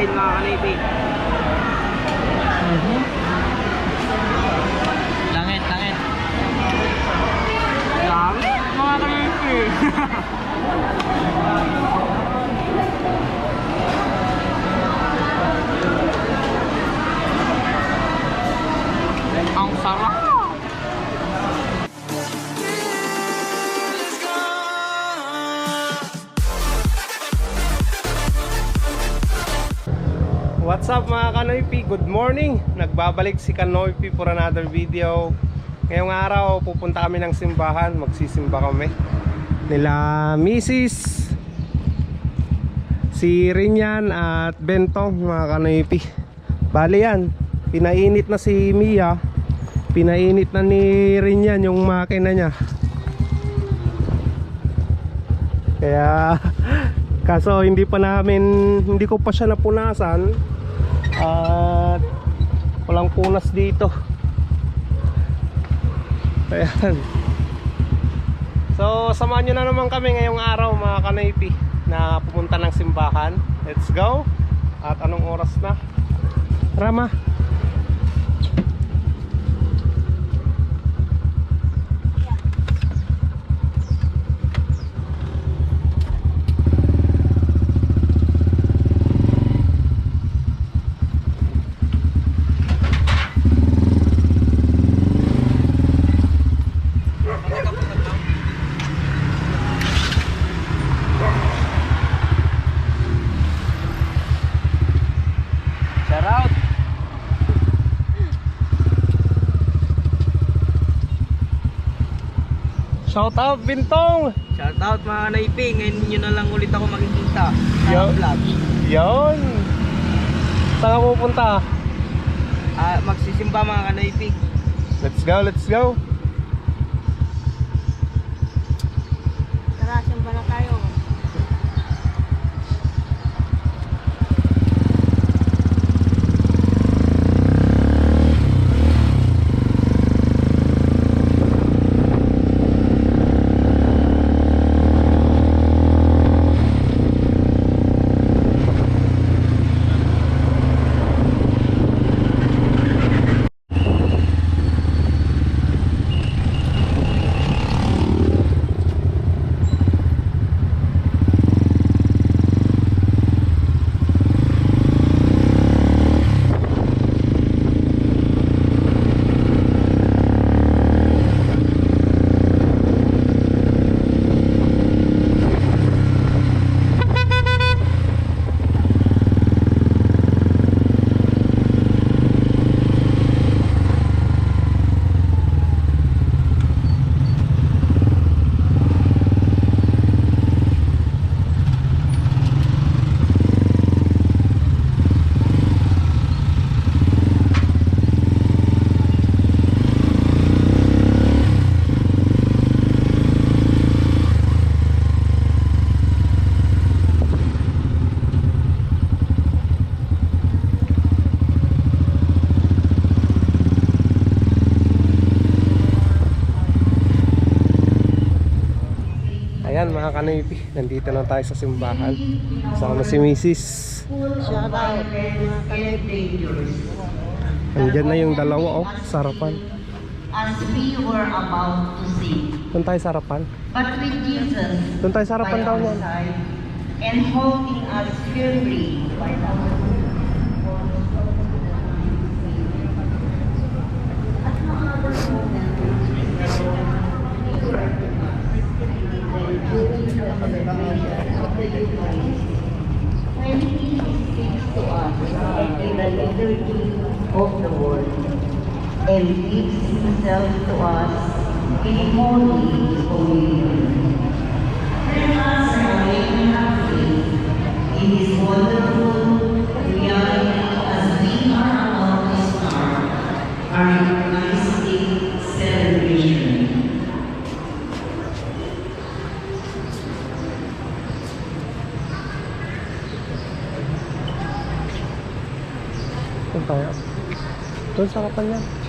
kain mga kanaypi. Langit, langit. Lang, mga kanaypi. Ang sarap. What's up mga Kanoypi? Good morning! Nagbabalik si Kanoypi for another video. Ngayong araw, pupunta kami ng simbahan. Magsisimba kami. Nila Mrs. Si Rinyan at Bentong mga Kanoypi. Bali yan. Pinainit na si Mia. Pinainit na ni Rinyan yung makina niya. Kaya kaso hindi pa namin hindi ko pa siya napunasan at walang punas dito. Ayan. So samahan nyo na naman kami ngayong araw mga kanaypi na pumunta ng simbahan. Let's go. At anong oras na? Rama. Shout out. Shout out Bintong. Shout out mga kanaypi. Ngayon nyo na lang ulit ako makikita sa Yo. vlog. Yon. Saan ka pupunta? Ah, magsisimba mga kanaypi. Let's go, let's go. Tara, simba na tayo. Mga kanipi, nandito na tayo sa simbahan. Kasama si Mrs. Shout out, mga. Andyan na yung dalawa oh, sarapan. as. Doon tayo sarapan. But with Jesus Doon tayo sarapan daw side and holding us firmly by our When He speaks to us in the of the Word and gives Himself to us in Holy Communion. Let us remain happy in His wonderful Doon sarapan yan.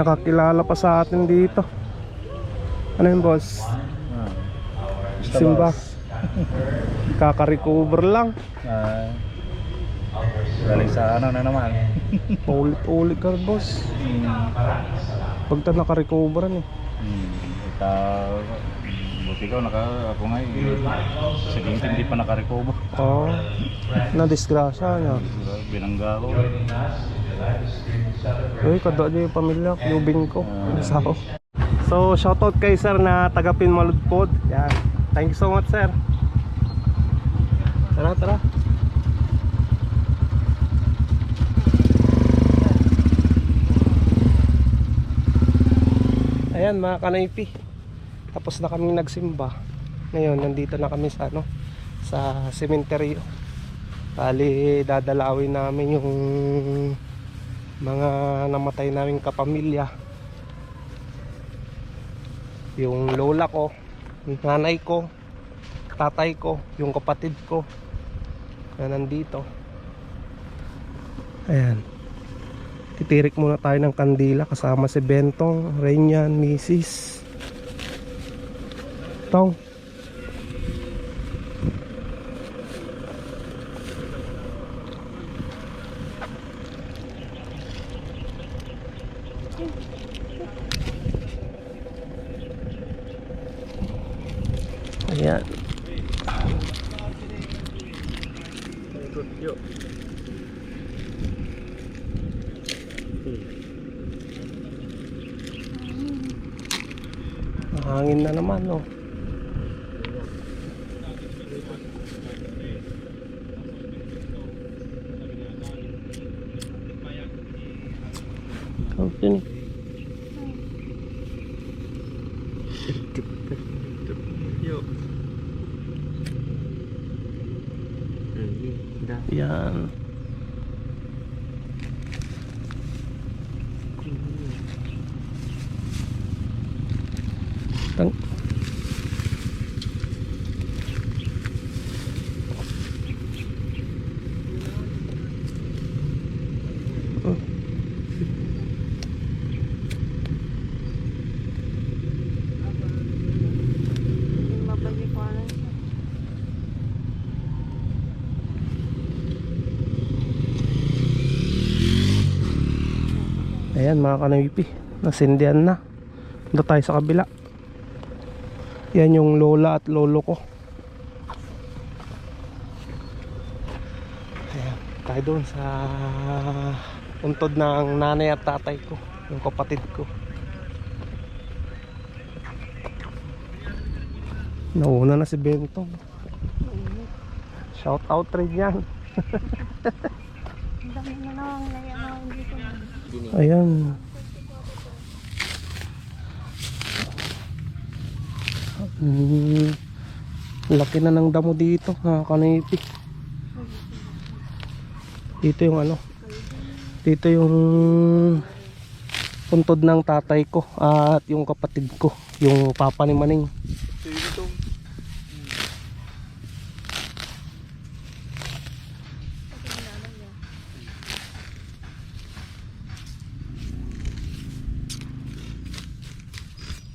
Nakakilala pa sa atin dito. Ano yun, boss? Ah. Simba. Kaka-recover lang. Ah. galing sa ano na naman. Paulit-ulit ka, boss. Pagka naka-recover eh. Hmm. Ita, buti ko, naka, ako nga eh. Sa hindi pa nakarecover. Oo. Oh, na-disgrasya niya. Binangga ko. Uy, kada niya yung pamilya, lubing ko. Sa ako. So, shoutout kay sir na taga Pinmaludpod. Yan. Thank you so much, sir. Tara, tara. Ayan, mga kanaypi. Tapos na kami nagsimba. Ngayon, nandito na kami sa ano, sa sementeryo. Bali, dadalawin namin yung mga namatay naming kapamilya. Yung lola ko yung nanay ko tatay ko yung kapatid ko na nandito. Ayan. Titirik muna tayo ng kandila kasama si Bentong, Reynyan, Mrs. Tong Ayan. Mahangin na naman, no. Okay. ni. Yo. Yan. Tang Ayan mga kanawipi Nasindihan na. Punta tayo sa kabila. Yan yung lola at lolo ko. Ayan Tayo doon sa Puntod ng nanay at tatay ko Yung kapatid ko. Nauna na si Bentong. Shout out rin yan Ang dami na nang nayan dito na. Ayan. Hmm. Laki na ng damo dito, mga kanipi. Dito yung ano. Dito yung puntod ng tatay ko at yung kapatid ko, yung papa ni Maning.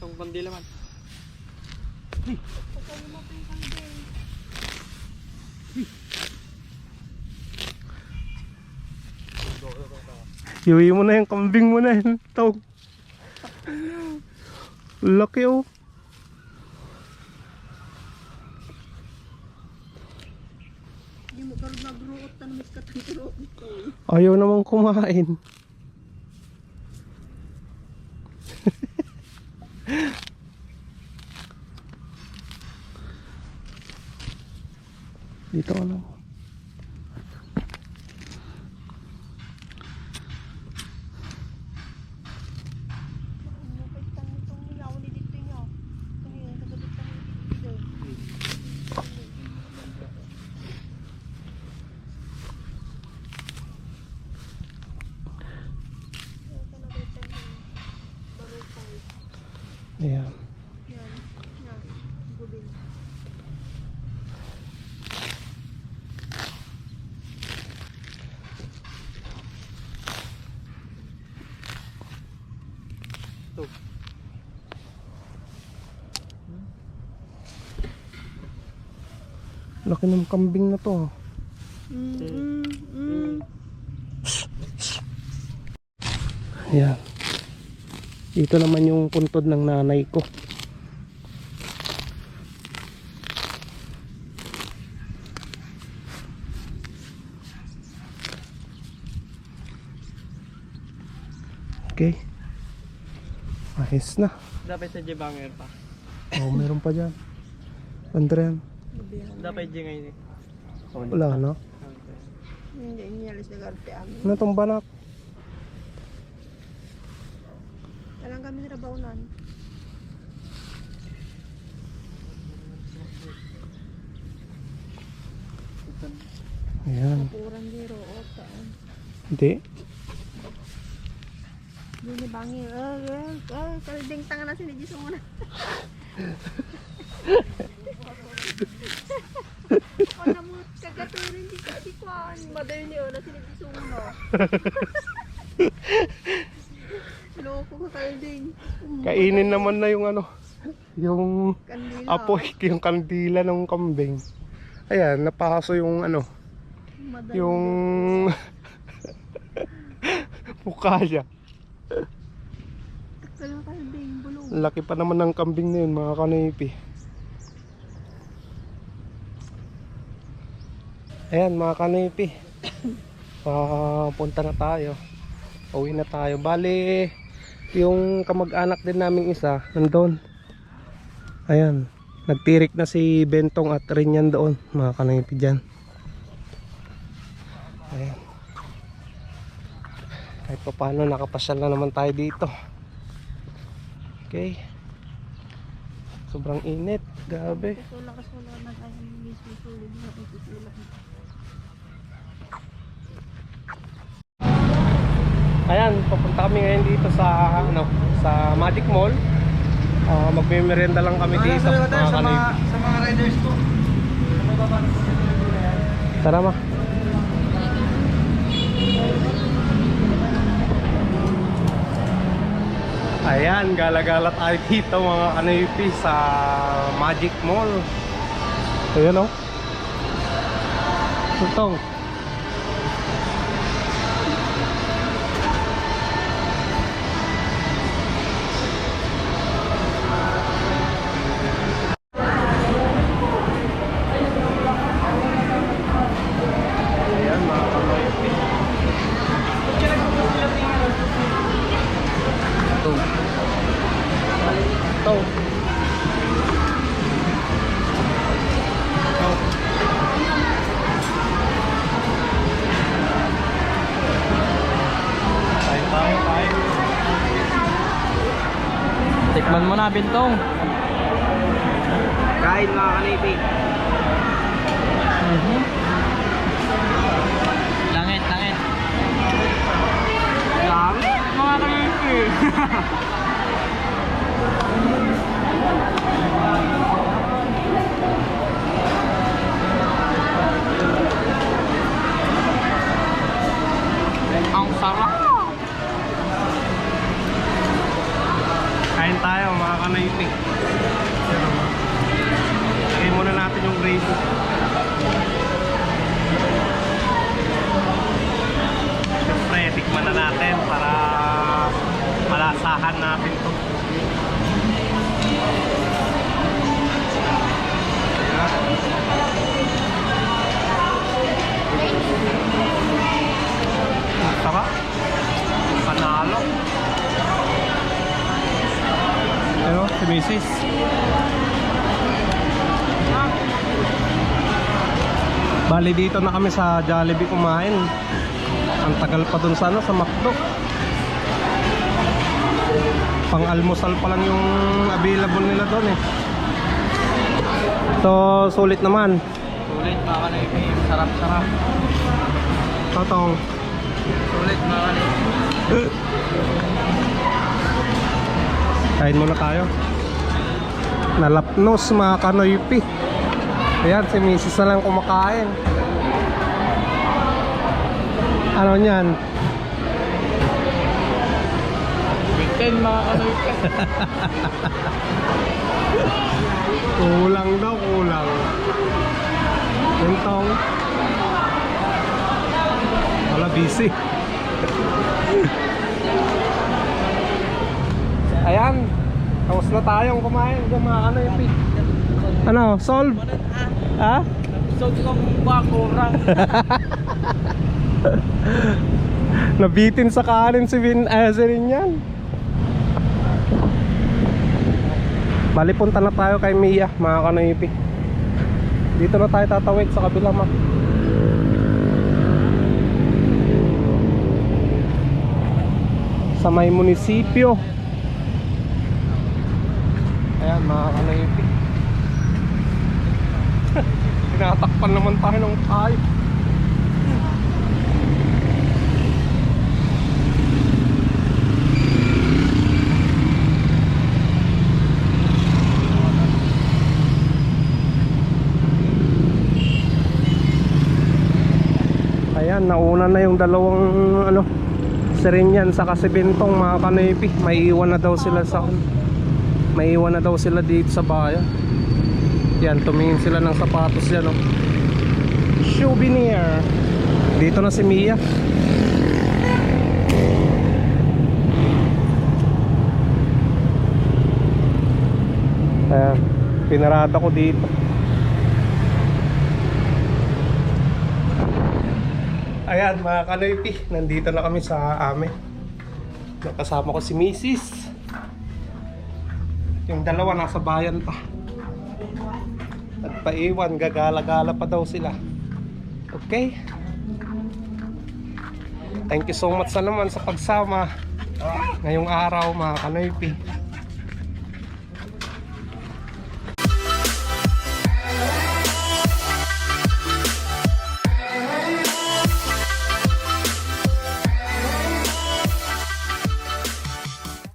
Itong kandila man. Iwi mo na yung kambing mo na yun. Tawag. Laki oh. Eh. Ayaw namang kumain. Dito ano. Mapit tang itong ilaw ni dito niyo. Ito yung nagabit tang dito. Ayan. Yan. Yan. Gubin. Ito. Laki ng kambing na to. Mm, mm, mm. Dito naman yung puntod ng nanay ko. Okay. Ayos na. Dapat sa Jebanger pa. Oh, meron pa dyan. Andren. Dapat J ngayon eh. Wala na. Hindi, inialis na garte amin. Ano tong banak? Alam kami nirabaunan. Ayan. Kurang biro, ota. Hindi. Yun bangi. Eh, eh, eh, kalding tanga na sinigis mo na. Ano mo, kagaturin di kasi kwan. Mother niyo na mo na. Loko ka kalding. Kainin naman na yung ano. Yung Kandila. apoy, yung kandila ng kambing. Ayan, napaso yung ano. Mother Yung mukha niya. Kaya kalding, bulong. Laki pa naman ng kambing na yun mga kanipi. Ayan mga kanipi. Papunta na tayo. Uwi na tayo. Bali, yung kamag-anak din naming isa, nandun. Ayan. Nagtirik na si Bentong at Rinyan doon, mga kanipi dyan. Ayan. Kahit pa paano, nakapasyal na naman tayo dito. Okay. Sobrang init. Grabe. Ayan, papunta kami ngayon dito sa ano, sa Magic Mall. Uh, magme-merienda lang kami dito. Mga kanib. sa mga riders ko. Tara ma. Ayan, gala-gala tayo dito mga kanipi sa Magic Mall. Ayan o. Oh. Tutong. Na, Bintong. Kain mga kanipi. Langit, langit. Langit, mga kanipi. Ang sarap. Kain tayo mga kanipi. Kain muna natin yung gravy. Bali dito na kami sa Jollibee kumain. Ang tagal pa dun sa ano, sa McDo. Pang almusal pa lang yung available nila doon eh. So, sulit naman. Sulit mga kanipi. Sarap-sarap. Totong. Sulit mga kanipi. Kain muna tayo. Nalapnos mga kanoypi. Ayan, si Mrs. na lang kumakain. Ano niyan? 10 mga kanoypi. Kulang daw, kulang. Tintong. Wala, busy. Ayan. Tapos na tayong kumain. Mga ano yung pi. Ano, solve? Ha? So, kung ba kurang. Nabitin sa kanin si Vin Azerin yan. Bali punta na tayo kay Mia, mga kanoipi. Dito na tayo tatawid sa kabilang map. Sa may munisipyo. Ayan, mga kanoipi. Tinatakpan naman tayo ng tayo. Ayan, nauna na yung dalawang ano Serenian sa Kasibintong mga kanipi. May iwan na daw sila sa May iwan na daw sila dito sa bayan. Yan, tumingin sila ng sapatos yan oh. Souvenir. Dito na si Mia. Ayan, pinarada ko dito. Ayan mga kanoypi, nandito na kami sa amin. Nakasama ko si Mrs. Yung dalawa nasa bayan pa. At paiwan, gagala-gala pa daw sila. Okay? Thank you so much sa naman sa pagsama ngayong araw mga kanoypi.